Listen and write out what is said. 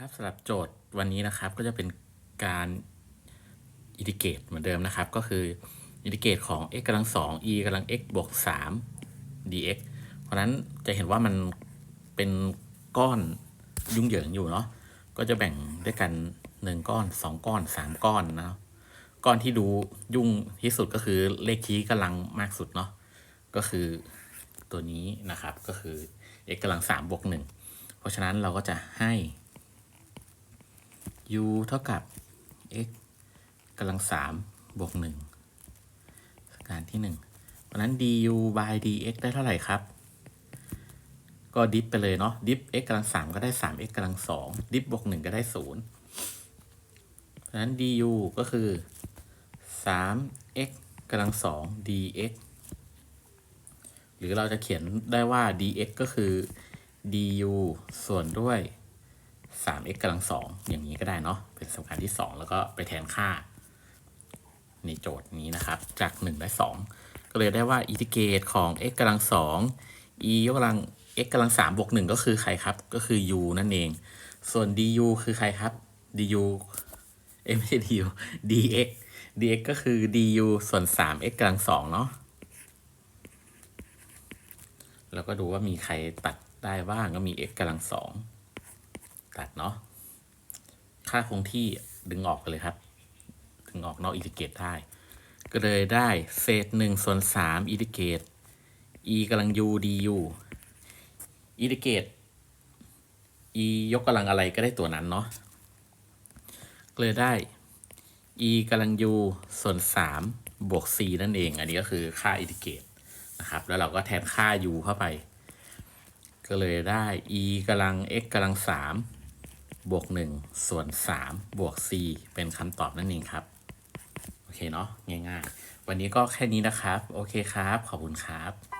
ครับสำหรับโจทย์วันนี้นะครับก็จะเป็นการอินทิเกรตเหมือนเดิมนะครับ ก็คืออินทิเกรตของ x กำลังสอง e กำลัง x บวกสาม dx เพราะนั้นจะเห็นว่ามันเป็นก้อนยุ่งเหยิงอยู่เนาะก็จะแบ่งด้วยกันหนึ่งก้อนสองก้อนสามก้อนนะก้อนที่ดูยุ่งที่สุดก็คือเลขชี้กำลังมากสุดเนาะก็คือตัวนี้นะครับก็คือ x กำลังสามบวกหนึ่งเพราะฉะนั้นเราก็จะให้ u เท่ากับ x กำลังสามบวกหนึ่งการที่หนึ่งเพราะนั้น du by dx ได้เท่าไหร่ครับ ก็ดิฟไปเลยเนาะ ดิฟ x กำลังสามก็ได้สาม x กำลังสองดิฟบวกหนึ่งก็ได้ศูนย์เพราะนั้น du ก็คือสาม x กำลังสอง dx หรือเราจะเขียนได้ว่า dx ก็คือ du ส่วนด้วย 3x กำลังสองอย่างนี้ก็ได้เนาะเป็นสมการที่ 2 แล้วก็ไปแทนค่า ในโจทย์นี้นะครับ จาก1ได้2ก็เลยได้ว่าอินทิเกรตของ x กำลังสอง e ยกกำลัง x กำลังสามบวกหนึ่งก็คือใครครับ ก็คือ u นั่นเอง ส่วน du คือใครครับ du เอ้ยไม่ใช่ du dx dx ก็คือ du ส่วน 3x กำลังสองเนาะแล้วก็ดูว่ามีใครตัดได้บ้างก็มี x กำลังสอง ตัดเนาะ ค่าคงที่ดึงออกไปเลยครับ ดึงออกนอกอินทิเกรตได้ ก็เลยได้เศษหนึ่งส่วนสามอินทิเกรต e กำลัง u du อินทิเกรต e ยกกำลังอะไรก็ได้ตัวนั้นเนาะก็เลยได้ e กำลัง u ส่วนสามบวก c นั่นเอง อันนี้ก็คือค่าอินทิเกรตนะครับ แล้วเราก็แทนค่า u เข้าไป ก็เลยได้ e กำลัง x กำลังสาม บวกหนึ่งส่วนสามบวก c เป็นคำตอบนั่นเองครับ โอเคเนาะง่ายๆ วันนี้ก็แค่นี้นะครับ โอเคครับ ขอบคุณครับ